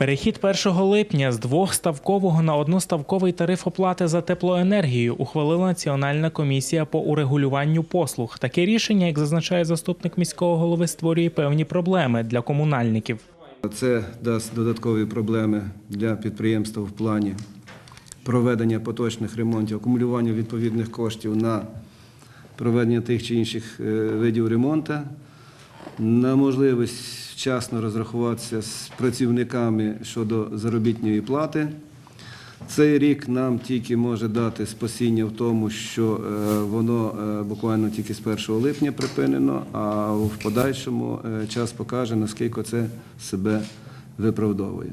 Перехід 1 липня з двохставкового на одноставковий тариф оплати за теплоенергію ухвалила Національна комісія по урегулюванню послуг. Таке рішення, як зазначає заступник міського голови, створює певні проблеми для комунальників. Це дасть додаткові проблеми для підприємства в плані проведення поточних ремонтів, акумулювання відповідних коштів на проведення тих чи інших е, видів ремонту, на можливість вчасно розрахуватися з працівниками щодо заробітної плати. Цей рік нам тільки може дати спасіння в тому, що е, воно е, буквально тільки з 1 липня припинено, а в подальшому е, час покаже, наскільки це себе виправдовує.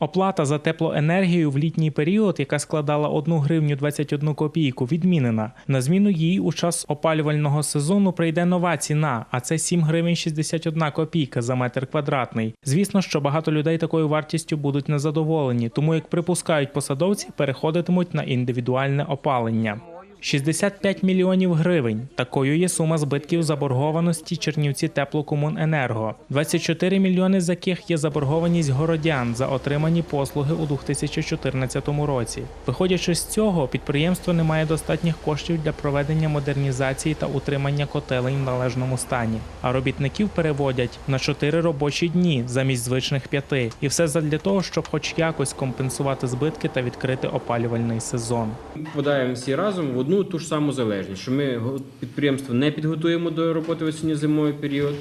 Оплата за теплоенергію в літній період, яка складала 1 гривню 21 копійку, відмінена. На зміну їй у час опалювального сезону прийде нова ціна, а це 7 гривень 61 копійка за метр квадратний. Звісно, що багато людей такою вартістю будуть незадоволені, тому як припускають посадовці, переходитимуть на індивідуальне опалення. 65 мільйонів гривень. Такою є сума збитків заборгованості Чернівці Теплокомуненерго. 24 мільйони з яких є заборгованість городян за отримані послуги у 2014 році. Виходячи з цього, підприємство не має достатніх коштів для проведення модернізації та утримання котелень в належному стані. А робітників переводять на 4 робочі дні замість звичних п'яти. І все задля того, щоб хоч якось компенсувати збитки та відкрити опалювальний сезон. Попадаємо всі разом в одну ту ж саму залежність, що ми підприємство не підготуємо до роботи в осінньо-зимовий період,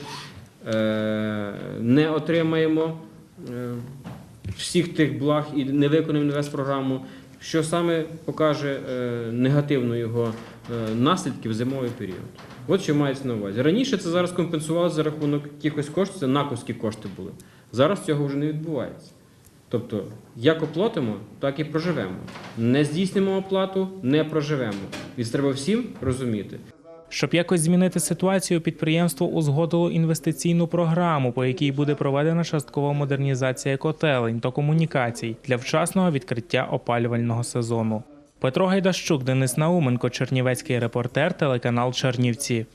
е, не отримаємо е, всіх тих благ і не виконуємо інвестпрограму, що саме покаже е, негативно його наслідки в зимовий період. От що мається на увазі. Раніше це зараз компенсувалося за рахунок якихось коштів, це наковські кошти були. Зараз цього вже не відбувається. Тобто, як оплатимо, так і проживемо. Не здійснимо оплату, не проживемо. І треба всім розуміти. Щоб якось змінити ситуацію, підприємство узгодило інвестиційну програму, по якій буде проведена часткова модернізація котелень та комунікацій для вчасного відкриття опалювального сезону. Петро Гайдащук, Денис Науменко, Чернівецький репортер, телеканал Чернівці.